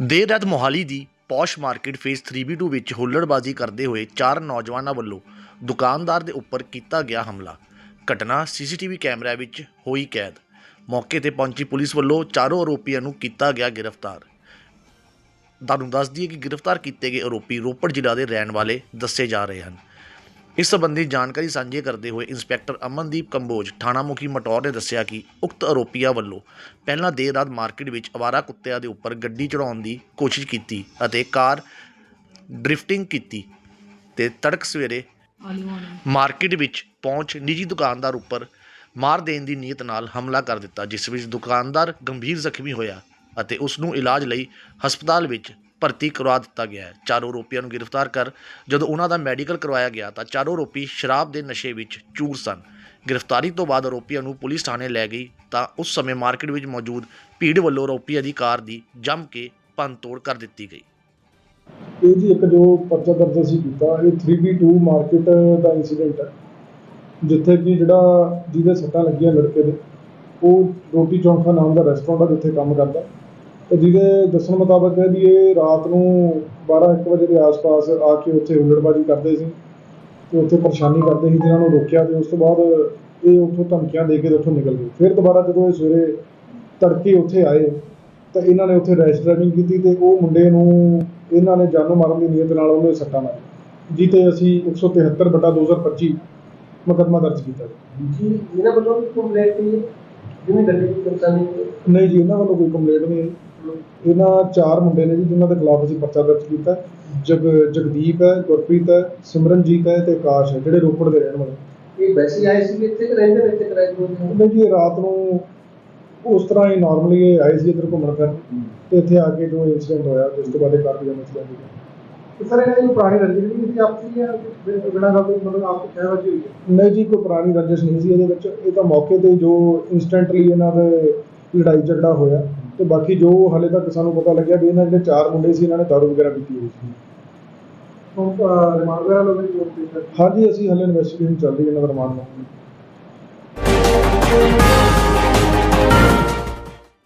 ਦੇਰ ਰਾਤ ਮੋਹਾਲੀ ਦੀ ਪੌਸ਼ ਮਾਰਕੀਟ ਫੇਸ 3B2 ਵਿੱਚ ਹੁੱਲੜਬਾਜ਼ੀ ਕਰਦੇ ਹੋਏ ਚਾਰ ਨੌਜਵਾਨਾਂ ਵੱਲੋਂ ਦੁਕਾਨਦਾਰ ਦੇ ਉੱਪਰ ਕੀਤਾ ਗਿਆ ਹਮਲਾ। ਘਟਨਾ ਸੀਸੀਟੀਵੀ ਕੈਮਰਿਆਂ ਵਿੱਚ ਹੋਈ ਕੈਦ। ਮੌਕੇ ਤੇ ਪਹੁੰਚੀ ਪੁਲਿਸ ਵੱਲੋਂ ਚਾਰੋਂ ਆਰੋਪੀਆਂ ਨੂੰ ਕੀਤਾ ਗਿਆ ਗ੍ਰਿਫਤਾਰ। ਤੁਹਾਨੂੰ ਦੱਸ ਦਈਏ ਕਿ ਗ੍ਰਿਫਤਾਰ ਕੀਤੇ ਗਏ ਆਰੋਪੀ ਰੋਪੜ ਜ਼ਿਲ੍ਹਾ ਦੇ ਰਹਿਣ ਵਾਲੇ ਦੱਸੇ ਜਾ ਰਹੇ ਹਨ। ਇਸ ਸਬੰਧੀ ਜਾਣਕਾਰੀ ਸਾਂਝੀ ਕਰਦੇ ਹੋਏ ਇੰਸਪੈਕਟਰ ਅਮਨਦੀਪ ਕੰਬੋਜ ਥਾਣਾ ਮੁਖੀ ਮਟੌਰ ਨੇ ਦੱਸਿਆ ਕਿ ਉਕਤ ਆਰੋਪੀਆਂ ਵੱਲੋਂ ਪਹਿਲਾਂ ਦੇਰ ਰਾਤ ਮਾਰਕੀਟ ਵਿੱਚ ਅਵਾਰਾ ਕੁੱਤਿਆਂ ਦੇ ਉੱਪਰ ਗੱਡੀ ਚੜਾਉਣ ਦੀ ਕੋਸ਼ਿਸ਼ ਕੀਤੀ ਅਤੇ ਕਾਰ ਡ੍ਰਿਫਟਿੰਗ ਕੀਤੀ ਤੇ ਤੜਕ ਸਵੇਰੇ ਮਾਰਕੀਟ ਵਿੱਚ ਪਹੁੰਚ ਨਿੱਜੀ ਦੁਕਾਨਦਾਰ ਉੱਪਰ ਮਾਰ ਦੇਣ ਦੀ ਨੀਅਤ ਨਾਲ ਹਮਲਾ ਕਰ ਦਿੱਤਾ, ਜਿਸ ਵਿੱਚ ਦੁਕਾਨਦਾਰ ਗੰਭੀਰ ਜ਼ਖਮੀ ਹੋਇਆ ਅਤੇ ਉਸ ਨੂੰ ਇਲਾਜ ਲਈ ਹਸਪਤਾਲ ਵਿੱਚ ਭਰਤੀ ਕਰਵਾ ਦਿੱਤਾ ਗਿਆ ਹੈ। ਚਾਰੋਂ ਆਰੋਪੀਆਂ ਨੂੰ ਗ੍ਰਿਫਤਾਰ ਕਰ ਜਦੋਂ ਉਹਨਾਂ ਦਾ ਮੈਡੀਕਲ ਕਰਵਾਇਆ ਗਿਆ ਤਾਂ ਚਾਰੋਂ ਆਰੋਪੀ ਸ਼ਰਾਬ ਦੇ ਨਸ਼ੇ ਵਿੱਚ ਚੂਰ ਸਨ। ਗ੍ਰਿਫਤਾਰੀ ਤੋਂ ਬਾਅਦ ਆਰੋਪੀਆਂ ਨੂੰ ਪੁਲਿਸ ਥਾਣੇ ਲੈ ਗਈ ਤਾਂ ਉਸ ਸਮੇਂ ਮਾਰਕੀਟ ਵਿੱਚ ਮੌਜੂਦ ਭੀੜ ਵੱਲੋਂ ਆਰੋਪੀਆਂ ਦੀ ਕਾਰ ਦੀ ਜੰਮ ਕੇ ਭੰਨਤੋੜ ਕਰ ਦਿੱਤੀ ਗਈ। ਇਹ ਜੀ ਇੱਕ ਜੋ ਪਰਚਾ ਦਰਜ ਅਸੀਂ ਕੀਤਾ, ਇਹ 3B2 ਮਾਰਕੀਟ ਦਾ ਇਨਸੀਡੈਂਟ ਹੈ। ਜਿੱਥੇ ਕਿ ਜਿਹੜਾ ਜਿਹਦੇ ਸੱਟਾਂ ਲੱਗੀਆਂ ਲੜਕੇ ਦੇ, ਉਹ ਰੋਟੀ ਚੌਂਕਾ ਨਾਮ ਦਾ ਰੈਸਟੋਰੈਂਟ ਆ ਜਿੱਥੇ ਕੰਮ ਕਰਦਾ। ਤੇ ਜਿਹਦੇ ਦੱਸਣ ਮੁਤਾਬਕ ਹੈ ਵੀ ਇਹ ਰਾਤ ਨੂੰ 12-1 ਵਜੇ ਦੇ ਆਸ-ਪਾਸ ਆ ਕੇ ਉੱਥੇ ਹੁੱਲੜਬਾਜ਼ੀ ਕਰਦੇ ਸੀ ਤੇ ਉੱਥੇ ਪਰੇਸ਼ਾਨੀ ਕਰਦੇ ਸੀ ਜਿਹਨਾਂ ਨੂੰ ਰੋਕਿਆ ਤੇ ਉਸ ਤੋਂ ਬਾਅਦ ਇਹ ਉੱਥੋਂ ਧਮਕੀਆਂ ਦੇ ਕੇ ਉੱਥੋਂ ਨਿਕਲ ਗਏ। ਫਿਰ ਦੁਬਾਰਾ ਜਦੋਂ ਇਹ ਸਵੇਰੇ ਤੜਕੇ ਉੱਥੇ ਆਏ ਤਾਂ ਇਹਨਾਂ ਨੇ ਉੱਥੇ ਰੈਸ਼ ਡਰਾਈਵਿੰਗ ਕੀਤੀ ਤੇ ਉਹ ਮੁੰਡੇ ਨੂੰ ਇਹਨਾਂ ਨੇ ਜਾਨੋਂ ਮਾਰਨ ਦੀ ਨੀਅਤ ਨਾਲ ਉਹਨੇ ਸੱਟਾਂ ਮਾਰੀ ਜਿੱਤੇ ਅਸੀਂ 173 ਬਟਾ 2025 ਮੁਕੱਦਮਾ ਦਰਜ ਕੀਤਾ ਜੀ। ਇਹਨਾਂ ਵੱਲੋਂ ਕੰਪਲੇਂਟ ਹੋਈ ਹੈ? ਜਿਵੇਂ ਗੱਡੀ ਦੀ ਪਰੇਸ਼ਾਨੀ? ਨਹੀਂ ਜੀ ਇਹਨਾਂ ਵੱਲੋਂ ਕੋਈ ਕੰਪਲੇਂਟ ਨਹੀਂ ਹੈ ਇਹਨਾਂ ਚਾਰ ਮੁੰਡੇ ਨੇ ਜੀ ਜਿਨ੍ਹਾਂ ਦੇ ਖਿਲਾਫ ਅਸੀਂ ਪਰਚਾ ਦਰਜ ਕੀਤਾ ਜਗ ਜਗਦੀਪ ਹੈ ਗੁਰਪ੍ਰੀਤ ਹੈ ਸਿਮਰਨਜੀਤ ਹੈ ਤੇ ਆਕਾਸ਼ ਹੈ ਜਿਹੜੇ ਰੋਪੜ ਦੇ ਰਹਿਣ ਵਾਲੇ ਇਹ ਵੈਸੇ ਹੀ ਆਏ ਸੀ ਇੱਥੇ ਕਿ ਰਹਿੰਦੇ ਨੇ ਇੱਥੇ ਕਿਰਾਏ ਤੇ ਉਹਨਾਂ ਜੀ ਰਾਤ ਨੂੰ ਉਸ ਤਰ੍ਹਾਂ ਹੀ ਨਾਰਮਲੀ ਇਹ ਆਏ ਸੀ ਇੱਧਰ ਘੁੰਮਣ ਫਿਰਨ। ਤੇ ਇੱਥੇ ਆ ਕੇ ਜੋ ਇਨਸੀਡੈਂਟ ਹੋਇਆ ਉਸ ਤੋਂ ਬਾਅਦ ਇਹ ਕਾਫੀ ਜ਼ਿਆਦਾ ਮਸਲਾ ਹੋ ਸਰ ਇਹਨਾਂ ਦੀ ਪੁਰਾਣੀ ਰੰਜਿਸ਼ ਨਹੀਂ ਸੀ ਆਪਸੀ ਜਾਂ ਬਿਨਾਂ ਗੱਲ ਤੋਂ ਮਤਲਬ ਆਪ ਕਹਿ ਵਜੀ ਹੋਈ ਹੈ? ਨਹੀਂ ਜੀ ਕੋਈ ਪੁਰਾਣੀ ਰੰਜਿਸ਼ ਨਹੀਂ ਸੀ ਇਹਦੇ ਵਿੱਚ। ਇਹ ਤਾਂ ਮੌਕੇ ਤੇ ਜੋ ਇਨਸਟੈਂਟਲੀ ਇਹਨਾਂ ਦੇ ਲੜਾਈ ਝਗੜਾ ਹੋਇਆ ਤੇ ਬਾਕੀ ਜੋ ਹਲੇ ਤੱਕ ਸਾਨੂੰ ਪਤਾ ਲੱਗਿਆ ਵੀ ਇਹਨਾਂ ਜਿਹੜੇ ਚਾਰ ਮੁੰਡੇ ਸੀ ਇਹਨਾਂ ਨੇ ਦਾਰੂ ਵਗੈਰਾ ਪੀਤੀ ਹੋਈ ਸੀ। ਰਿਮਾਂਡ ਵਗੈਰਾ ਹਾਂਜੀ ਅਸੀਂ ਹਲੇ ਇਨਵੈਸਟੀਗੇਸ਼ਨ ਚੱਲ ਰਹੀ ਹੈ ਇਹਨਾਂ ਦਾ ਰਿਮਾਂਡ ਨੂੰ